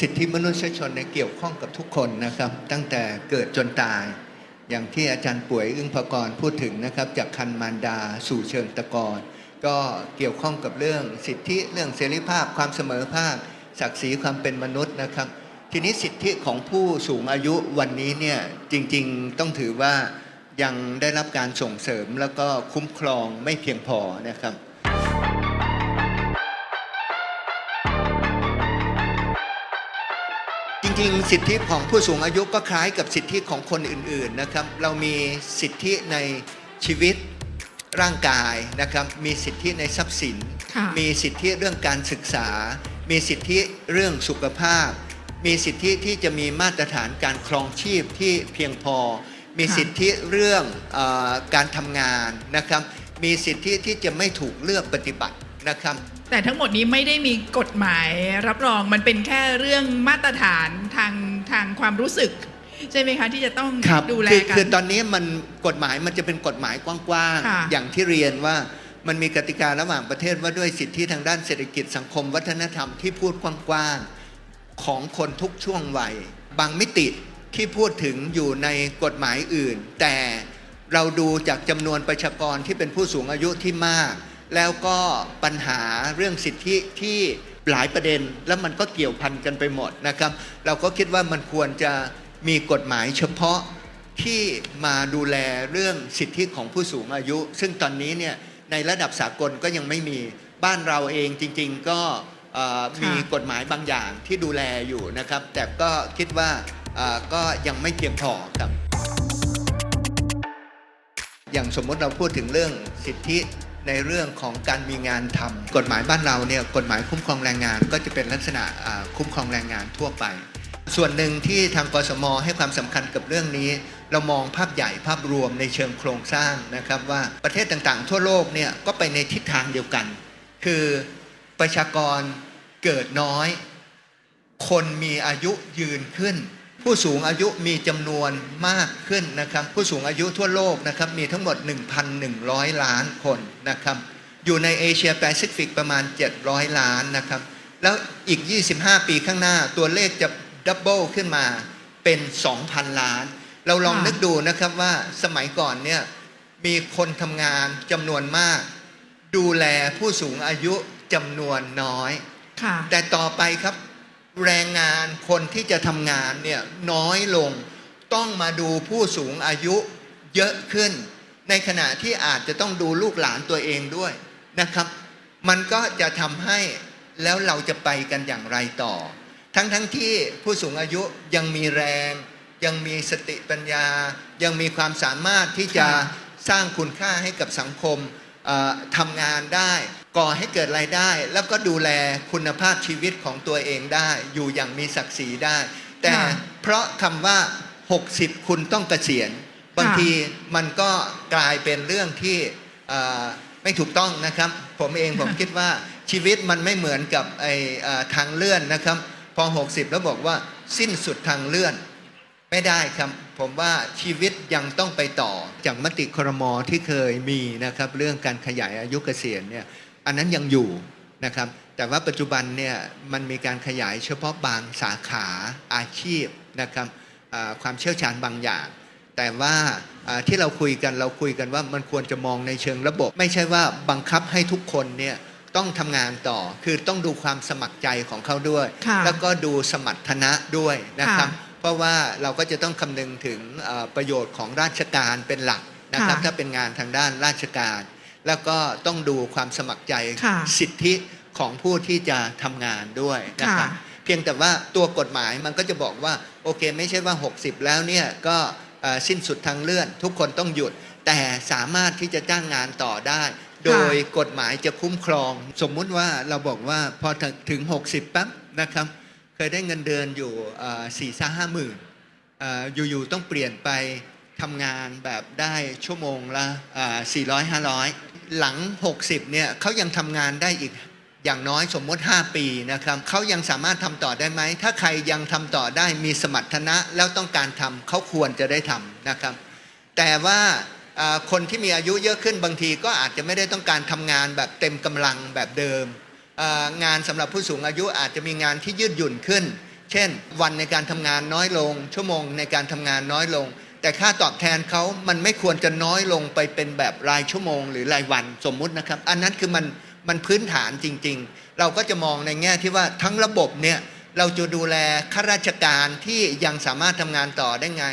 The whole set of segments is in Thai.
สิทธิมนุษยชนเนี่ยเกี่ยวข้องกับทุกคนนะครับ ตั้งแต่เกิดจนตาย อย่างที่อาจารย์ป่วยอึ้งพกรพูดถึงนะครับ จากคันมารดาสู่เชิงตะกอนก็เกี่ยวข้องกับเรื่องสิทธิเรื่องเสรีภาพความเสมอภาค ศักดิ์ศรีความเป็นมนุษย์นะครับ ทีนี้สิทธิของผู้สูงอายุวันนี้เนี่ยจริงๆต้องถือว่ายังได้รับการส่งเสริมแล้วก็คุ้มครองไม่เพียงพอนะครับ ริงๆ สิทธิของผู้สูงอายุก็คล้ายกับสิทธิของคนอื่นๆนะครับ เรามีสิทธิในชีวิตร่างกายนะครับ มีสิทธิในทรัพย์สินค่ะมีสิทธิเรื่องการศึกษา มีสิทธิเรื่องสุขภาพ มีสิทธิที่จะมีมาตรฐานการครองชีพที่เพียงพอ มีค่ะสิทธิเรื่องเออการทำงานนะครับ มีสิทธิที่จะไม่ถูกเลือกปฏิบัตินะครับ แต่ทั้งหมดนี้ไม่ได้มีกฎหมายรับรองมันเป็นแค่เรื่องมาตรฐานทางทางความรู้สึก ใช่ไหมคะ ที่จะต้องครับดูแลคือกันคือตอนนี้มันกฎหมายมันจะเป็นกฎหมายกว้างค่ะๆอย่างที่เรียนว่ามันมีกติการะหว่างประเทศว่าด้วยสิทธิทางด้านเศรษฐกิจสังคม วัฒนธรรมที่พูดกว้างๆของคนทุกช่วงวัย บางมิติที่พูดถึงอยู่ในกฎหมายอื่น แต่เราดูจากจำนวนประชากรที่เป็นผู้สูงอายุที่มาก แล้วก็ปัญหาเรื่องสิทธิที่หลายประเด็นแล้วมันก็เกี่ยวพันกันไปหมดนะครับ เราก็คิดว่ามันควรจะมีกฎหมายเฉพาะที่มาดูแลเรื่องสิทธิของผู้สูงอายุ ซึ่งตอนนี้เนี่ยในระดับสากลก็ยังไม่มีบ้านเราเองจริง ๆ ก็มีกฎหมายบางอย่างที่ดูแลอยู่นะครับ แต่ก็คิดว่าก็ยังไม่เพียงพอครับอย่างสมมติเราพูดถึงเรื่องสิทธิ ในเรื่องของการมีงานทำกฎหมายบ้านเราเนี่ยกฎหมายคุ้มครองแรงงาน ก็จะเป็นลักษณะคุ้มครองแรงงานทั่วไป ส่วนหนึ่งที่ทางกสมให้ความสำคัญกับเรื่องนี้ เรามองภาพใหญ่ภาพรวมในเชิงโครงสร้างนะครับว่าประเทศต่างๆ ทั่วโลกเนี่ยก็ไปในทิศทางเดียวกัน คือประชากรเกิดน้อย คนมีอายุยืนขึ้น ผู้สูงอายุมีจำนวนมากขึ้นนะครับ ผู้สูงอายุทั่วโลกนะครับมีทั้งหมด 1,100 ล้านคนนะครับ อยู่ในเอเชียแปซิฟิกประมาณ 700 ล้านนะครับ แล้วอีก 25 ปีข้างหน้าตัวเลขจะดับเบิลขึ้นมาเป็น 2,000 ล้าน เราลองค่ะนึกดูนะครับว่าสมัยก่อนเนี่ยมีคนทำงานจำนวนมาก ดูแลผู้สูงอายุจำนวนน้อยค่ะแต่ต่อไปครับ แรงงานคนที่จะทำงานเนี่ยน้อยลงต้องมาดูผู้สูงอายุเยอะขึ้น ในขณะที่อาจจะต้องดูลูกหลานตัวเองด้วยนะครับ มันก็จะทำให้แล้วเราจะไปกันอย่างไรต่อ ทั้งทั้งที่ผู้สูงอายุยังมีแรง ยังมีสติปัญญา ยังมีความสามารถที่จะสร้างคุณค่าให้กับสังคม ทำงานได้ก่อให้เกิดรายได้ แล้วก็ดูแลคุณภาพชีวิตของตัวเองได้ อยู่อย่างมีศักดิ์ศรีได้ แต่ค่ะเพราะคำว่า 60 คุณต้องเกษียณ บางทีมันก็กลายเป็นเรื่องที่เอ่อไม่ถูกต้องนะครับ ผมเองผมคิดว่าชีวิตมันไม่เหมือนกับไอ้เอ่อทางเลื่อนนะครับ พอ 60 แล้วบอกว่าสิ้นสุดทางเลื่อน ไม่ได้ครับผมว่าชีวิตยังต้องไปต่อจากมติครมที่เคยมีนะครับเรื่องการขยายอายุเกษียณเนี่ยอันนั้นยังอยู่นะครับแต่ว่าปัจจุบันเนี่ยมันมีการขยายเฉพาะบางสาขาอาชีพนะครับอ่าความเชี่ยวชาญบางอย่าง แต่ว่าอ่าที่เราคุยกันเราคุยกันว่ามันควรจะมองในเชิงระบบ ไม่ใช่ว่าบังคับให้ทุกคนเนี่ยต้องทำงานต่อคือต้องดูความสมัครใจของเขาด้วยค่ะแล้วก็ดูสมรรถนะด้วยนะครับค่ะ เพราะว่าเราก็จะต้องคำนึงถึงเอ่อประโยชน์ของราชการเป็นหลักนะครับค่ะถ้าเป็นงานทางด้านราชการ แล้วก็ต้องดูความสมัครใจค่ะสิทธิของผู้ที่จะทำงานด้วยนะครับค่ะเพียงแต่ว่าตัวกฎหมายมันก็จะบอกว่าโอเค ไม่ใช่ว่า 60 แล้วเนี่ยก็เอ่อสิ้นสุดทางเลื่อน ทุกคนต้องหยุด แต่สามารถที่จะจ้างงานต่อได้ โดยกฎหมายจะคุ้มครอง สมมุติว่าเราบอกว่าพอถึง 60ปั๊บนะครับ เคยได้เงินเดือนอยู่สี่ซ่าห้าหมื่นอยู่ๆต้องเปลี่ยนไปทำงานแบบได้ชั่วโมงละสี่ร้อยห้าร้อยหลัง 60เนี่ยเขายังทำงานได้อีกอย่างน้อยสมมติ 5 ปีนะครับเขายังสามารถทำต่อได้ไหม ถ้าใครยังทำต่อได้มีสมรรถนะแล้วต้องการทำเขาควรจะได้ทำนะครับ แต่ว่าคนที่มีอายุเยอะขึ้นบางทีก็อาจจะไม่ได้ต้องการทำงานแบบเต็มกำลังแบบเดิม งานสำหรับผู้สูงอายุอาจจะมีงานที่ยืดหยุ่นขึ้น เช่น วันในการทำงานน้อยลง ชั่วโมงในการทำงานน้อยลง แต่ค่าตอบแทนเขามันไม่ควรจะน้อยลงไปเป็นแบบรายชั่วโมง หรือรายวันสมมุตินะครับ อันนั้นคือมันมันพื้นฐานจริง ๆ เราก็จะมองในแง่ที่ว่าทั้งระบบเนี่ยเราจะดูแลข้าราชการที่ยังสามารถทำงานต่อได้ไง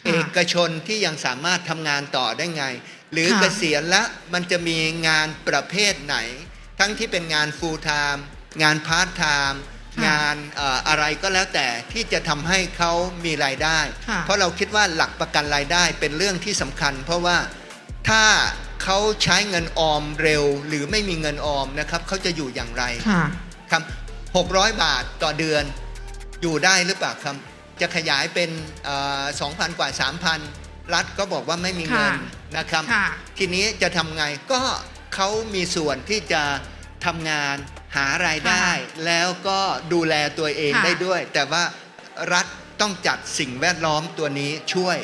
ค่ะเอกชนที่ยังสามารถทำงานต่อได้ไง หรือค่ะเกษียณแล้วมันจะมีงานประเภทไหน ทั้งที่เป็นงาน full time งาน part time ค่ะงานเอ่ออะไรก็แล้วแต่ที่จะทำให้เขามีรายได้ค่ะเพราะเราคิดว่าหลักประกันรายได้เป็นเรื่องที่สำคัญ เพราะว่าถ้าเขาใช้เงินออมเร็ว หรือไม่มีเงินออมนะครับเขาจะอยู่อย่างไรค่ะครับ600บาทต่อเดือนอยู่ได้หรือเปล่าครับ จะขยายเป็นสองพันกว่า3,000รัฐก็บอกว่าไม่มีเงินค่ะนะครับค่ะทีนี้จะทำไงก็ เขามีส่วนที่จะทำงานหารายได้ แล้วก็ดูแลตัวเองค่ะได้ด้วย แต่ว่ารัฐต้องจัดสิ่งแวดล้อมตัวนี้ช่วย